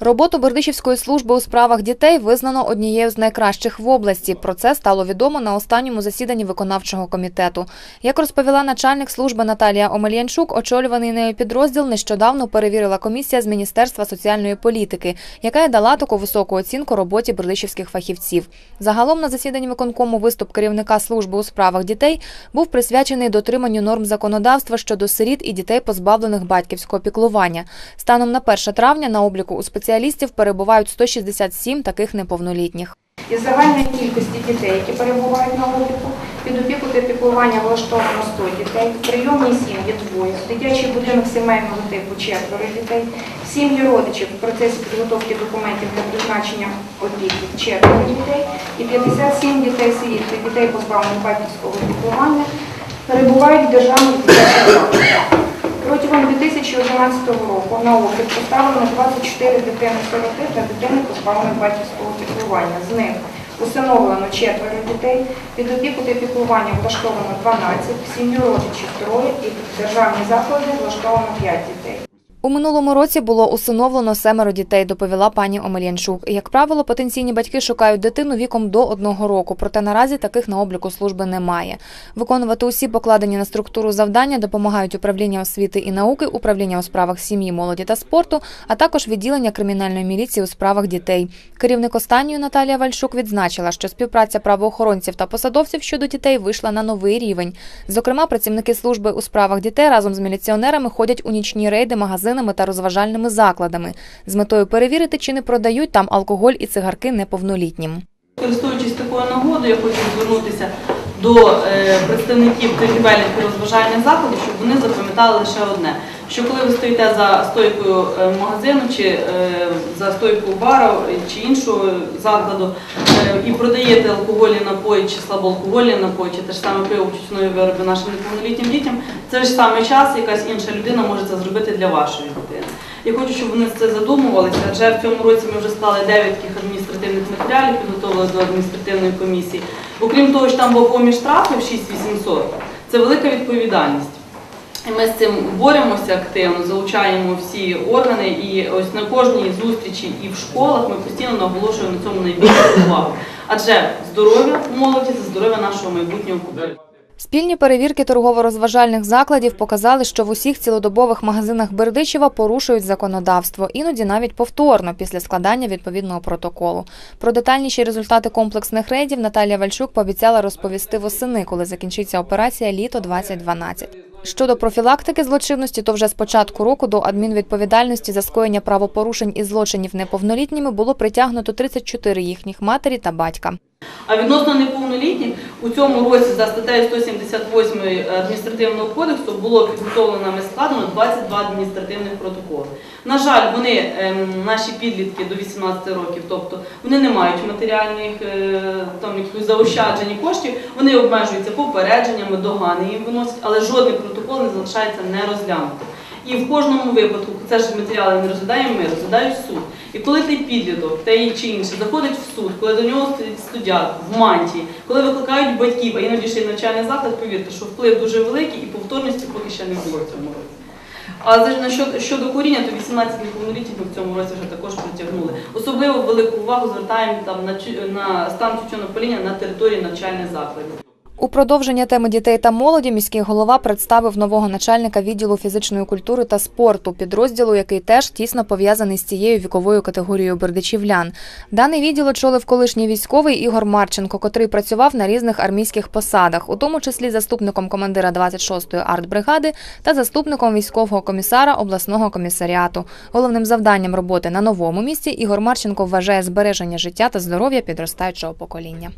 Роботу Бердичівської служби у справах дітей визнано однією з найкращих в області. Про це стало відомо на останньому засіданні виконавчого комітету. Як розповіла начальник служби Наталія Омельянчук, очолюваний нею підрозділ нещодавно перевірила комісія з Міністерства соціальної політики, яка й дала таку високу оцінку роботі бердичівських фахівців. Загалом на засіданні виконкому виступ керівника служби у справах дітей був присвячений дотриманню норм законодавства щодо сиріт і дітей, позбавлених батьківського піклування. Станом на 1 травня на обліку у спеціалістів перебувають 167 таких неповнолітніх. Із загальної кількості дітей, які перебувають на обліку, під опіку та піклування влаштовано 100 дітей, в прийомній сім'ї двоє, дитячий будинок сімейного типу четверо дітей, сім'ї родичів в процесі підготовки документів для призначення опіки четверо дітей і 57 дітей-сиріт та дітей позбавлених батьківського піклування перебувають в державних дитячих. Протягом 2011 року на облік поставлено 24 дитини-сироти та дитини позбавлених батьківського піклування. З них усиновлено четверо дітей, під опіку піклування влаштовано 12, в сім'ю родичів троє і державні заклади влаштовано 5 дітей. У минулому році було усиновлено семеро дітей, доповіла пані Омельянчук. Як правило, потенційні батьки шукають дитину віком до одного року, проте наразі таких на обліку служби немає. Виконувати усі покладені на структуру завдання допомагають управління освіти і науки, управління у справах сім'ї, молоді та спорту, а також відділення кримінальної міліції у справах дітей. Керівник останньої Наталія Вальшук відзначила, що співпраця правоохоронців та посадовців щодо дітей вийшла на новий рівень. Зокрема, працівники служби у справах дітей разом з міліціонерами ходять у нічні рейди магазинами та розважальними закладами з метою перевірити, чи не продають там алкоголь і цигарки неповнолітнім. Користуючись такою нагодою, я хочу звернутися до е, представників торгівельних розважальних закладів, щоб вони запам'ятали лише одне: що коли ви стоїте за стойкою е, магазину чи е, за стойкою бару чи іншого закладу е, і продаєте алкогольні напої чи слабоалкогольні напої, чи те ж саме пиво тютюнові вироби нашим неповнолітнім дітям, це ж саме час, якась інша людина може це зробити для вашої дитини. Я хочу, щоб вони це задумувалися, адже в цьому році ми вже склали 9 таких адміністративних матеріалів, підготовили до адміністративної комісії. Окрім того, що там був поміж штрафів 6800, це велика відповідальність. І ми з цим боремося активно, залучаємо всі органи, і ось на кожній зустрічі і в школах ми постійно наголошуємо на цьому найбільшу увагу. Адже здоров'я молоді це здоров'я нашого майбутнього покоління. Спільні перевірки торгово-розважальних закладів показали, що в усіх цілодобових магазинах Бердичева порушують законодавство, іноді навіть повторно після складання відповідного протоколу. Про детальніші результати комплексних рейдів Наталія Вальчук пообіцяла розповісти восени, коли закінчиться операція літо 2012. Щодо профілактики злочинності, то вже з початку року до адмінвідповідальності за скоєння правопорушень і злочинів неповнолітніми було притягнуто 34 їхніх матері та батька. А відносно неповнолітніх у цьому році за статтею 178 адміністративного кодексу було підготовлено нами складено 22 адміністративних протоколи. На жаль, вони ем, наші підлітки до 18 років, тобто вони не мають матеріальних е, там заощаджень коштів, вони обмежуються попередженнями, догани їм виносять, але жодний протокол не залишається нерозглянутим. І в кожному випадку це ж матеріали не розглядаємо ми, розглядають суд. І коли той підліток, той чи інший, заходить в суд, коли до нього суддя в мантії, коли викликають батьків, а іноді ще й навчальний заклад, повірте, що вплив дуже великий і повторності поки ще не було в цьому році. А щодо, коріння, то 18 неповнолітніх ми в цьому році вже також притягнули. Особливо велику увагу звертаємо на, стан цього паління на території навчальних закладів. У продовження теми дітей та молоді міський голова представив нового начальника відділу фізичної культури та спорту, підрозділу, який теж тісно пов'язаний з цією віковою категорією бердичівлян. Даний відділ очолив колишній військовий Ігор Марченко, котрий працював на різних армійських посадах, у тому числі заступником командира 26-ї артбригади та заступником військового комісара обласного комісаріату. Головним завданням роботи на новому місці Ігор Марченко вважає збереження життя та здоров'я підростаючого покоління.